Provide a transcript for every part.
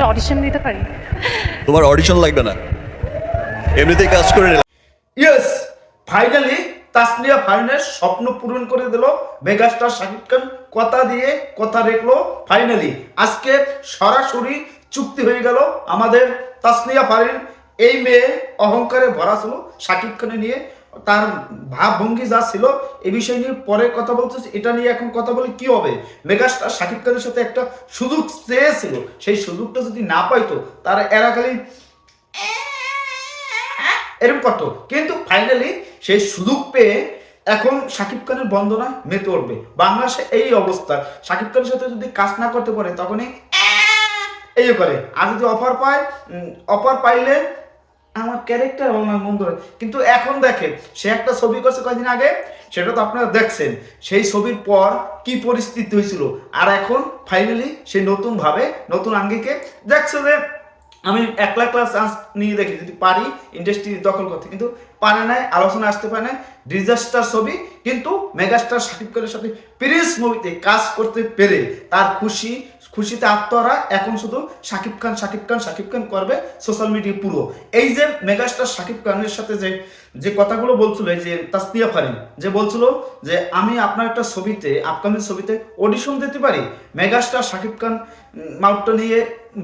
Audition দিতে পারি? তোমার অডিশন লাগবে না। এমনিতেই কাজ করে নিলাম। ইয়েস ফাইনালি তাসনিয়া ফাইনের স্বপ্ন পূরণ করে দিল। মেগাস্টার শাকিব খান কথা দিয়ে কথা রেখলো। ফাইনালি আজকে সরাসরি চুক্তি হয়ে গেল আমাদের তাসনিয়া ফারিন এই মেয়ে অহংকারে ভরা ছিল। শাকিব খানে নিয়ে তার ভাবভঙ্গি যা ছিল, এ বিষয় নিয়ে পরে কথা বলতেছি। এটা নিয়ে এখন কথা বলে কি হবে? মেগাস্টার শাকিব খানের সাথে একটা সুযোগ চেয়েছিল। সেই সুযোগটা যদি না পাইতো, তার এরা এরকম করতো। কিন্তু ফাইনালি সেই সুযোগ পেয়ে এখন শাকিব খানের বন্দনা মেতে উঠবে। বাংলাদেশে এই অবস্থা। শাকিব খানের সাথে যদি কাজ না করতে পারে, তখনই এই করে। আর যদি অফার পায় অফার পাইলে আমার ক্যারেক্টার ভালো না মন ধরে কিন্তু এখন দেখেন, সে একটা ছবি করছে কয়েকদিন আগে? সেটা তো আপনারা দেখছেন। সেই ছবির পর কি পরিস্থিতি হয়েছিল? আর এখন ফাইনালি সে নতুন ভাবে নতুন আঙ্গিকে দেখছে যে, আমি এক লাখ ক্লাস চান্স নিয়ে দেখি, যদি পারি ইন্ডাস্ট্রি দখল করতে। কিন্তু পারে নাই, আলোচনা আসতে পারে নাই। ডিজাস্টার ছবি, কিন্তু মেগাস্টার শাকিব খানের সাথে প্রিন্স মুভিতে কাজ করতে পেরে তার খুশি খুশিতে আত্মহারা, এখন শুধু শাকিব খান শাকিব খান শাকিব খান করবে সোশ্যাল মিডিয়া পুরো। এই যে মেগাস্টার শাকিব খানের সাথে যে যে কথাগুলো বলছিল, এই যে তাসনিয়া ফারিন, যে বলছিল যে, আমি আপনার একটা ছবিতে আপকামিং ছবিতে অডিশন দিতে পারি? মেগাস্টার শাকিব খান মাউটটা নিয়ে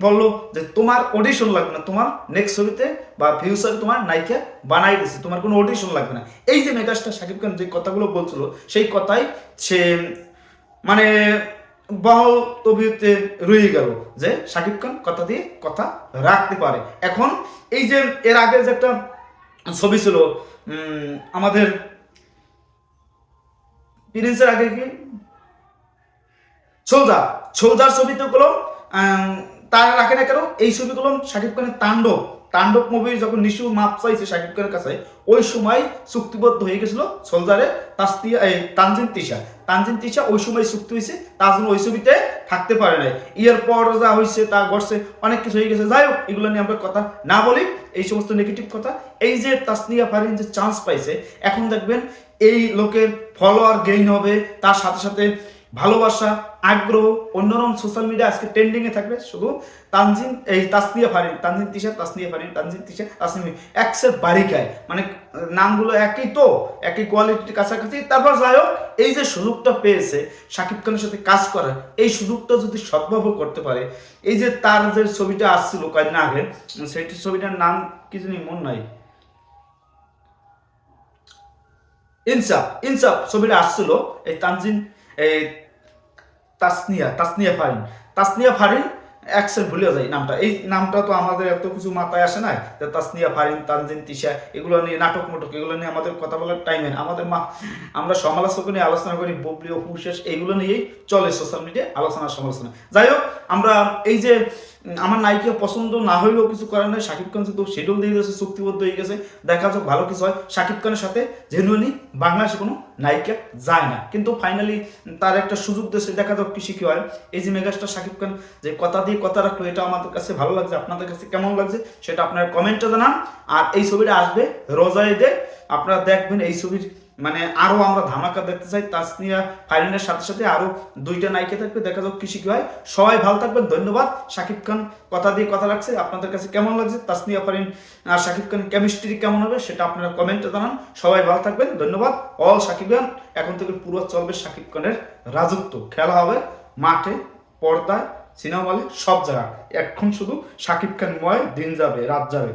বলল যে, তোমার অডিশন লাগবে না, তোমার নেক্সট ছবিতে বা ফিউচারে তোমার নায়িকা বানাই দিচ্ছে তোমার কোনো অডিশন লাগবে না। এই যে মেগাস্টার শাকিব খান যে কথাগুলো বলছিল, সেই কথাই সে মানে বহল তবিয়তে রয়ে গেল যে শাকিব খান কথা দিয়ে কথা রাখতে পারে। এখন এই যে এর আগে যে একটা ছবি ছিল আমাদের প্রিন্সের আগে কি? সোলজার সোলজার ছবিতে গুলো তার রাখে না কেন? এই ছবিগুলো শাকিব খানের তাণ্ডব। তাণ্ডব মুভি যখন নিশু মাপ চাইছে শাকিব খানের কাছে, ওই সময় চুক্তিবদ্ধ হয়ে গেছিল সোলজারে তাস্তিয়া, এই তানজিন তিশা। তানজিন তিশা ওই সময় চুক্তি হয়েছে, তার জন্য ওই ছবিতে থাকতে পারে নাই। ইয়ার পর যা হয়েছে, তা ঘটছে, অনেক কিছু হয়ে গেছে। যাই হোক, এগুলো নিয়ে আমরা কথা না বলি, এই সমস্ত নেগেটিভ কথা। এই যে তাসনিয়া ফারিন যে চান্স পাইছে, এখন দেখবেন এই লোকের ফলোয়ার গেইন হবে, তার সাথে সাথে ভালোবাসা, আগ্রহ, অন্যরকম সোশ্যাল মিডিয়া আজকে ট্রেন্ডিং এ থাকবে। শুধু তানজিন, এই তাসনিয়া ফারিন, তানজিন তিশা তাসনিয়া ফারিন, তানজিন তিশা তাসনিয়া একসের বারিকায়। মানে নামগুলো একই তো, একই কোয়ালিটির কাছাকাছি। তারপর যাই হোক, এই যে সুযোগটা পেয়েছে, শাকিব খানের সাথে কাজ করার, এই সুযোগটা যদি সদ্ভাবে করতে পারে, এই যে তার যে ছবিটা আসছিল কয়েকদিন আগে, সেই ছবিটার নাম কি জানি মন নাই। ইনসাফ ইনসাফ ছবিটা আসছিল, এই তানজিন এই তাসনিয়া তাসনিয়া ফারিন। তাসনিয়া ফারিন অ্যাকসেন্ট ভুলে যায় নামটা। এই নামটা তো আমাদের এত কিছু মাথায় আসে না যে তাসনিয়া ফারিন, তানজিন, তিশা, এগুলো নিয়ে নাটক মোটক, এগুলো নিয়ে আমাদের কথা বলার টাইমে আমাদের মা আমরা সমালোচক নিয়ে আলোচনা করি, ববলি অপুশেষ এইগুলো নিয়েই চলে সোশ্যাল মিডিয়া আলোচনা, সমালোচনা। যাই হোক, আমরা এই যে আমার নায়িকা পছন্দ না হইলেও কিছু করার নয় শাকিব খান শুধু শিডিউল দিয়ে দিয়েছে, চুক্তিবদ্ধ হয়ে গেছে। দেখা যাক, ভালো কিছু হয়। শাকিব খানের সাথে জেনুইনি বাংলাদেশে কোনো নায়িকা যায় না। কিন্তু ফাইনালি তার একটা সুযোগ দেশে দেখা যাক কি কি হয়। এই যে মেগাস্টার শাকিব খান, যে কথা দিয়ে কথা রাখল, এটা আমাদের কাছে ভালো লাগছে, আপনাদের কাছে কেমন লাগছে, সেটা আপনারা কমেন্টে জানান। আর এই ছবিটা আসবে রোজাইদে আপনারা দেখবেন এই ছবির মানে আরও আমরা ধামাকা দেখতে চাই, তাসনিয়া ফাইনালের সাথে সাথে আরও দুইটা নায়িকা থাকবে, দেখা যাক কৃষি কি হয়। সবাই ভালো থাকবেন, ধন্যবাদ। শাকিব খান কথা দিয়ে কথা লাগছে আপনাদের কাছে কেমন লাগছে? তাসনিয়া ফারিন আর শাকিব খান কেমিস্ট্রি কেমন হবে সেটা আপনারা কমেন্টে জানান। সবাই ভালো থাকবেন, ধন্যবাদ। অল শাকিব খান, এখন থেকে পুরো চলবে শাকিব খানের রাজত্ব। খেলা হবে মাঠে, পর্দায়, সিনেমা হলে সব জায়গায়। এখন শুধু শাকিব খান ময় দিন যাবে, রাত যাবে।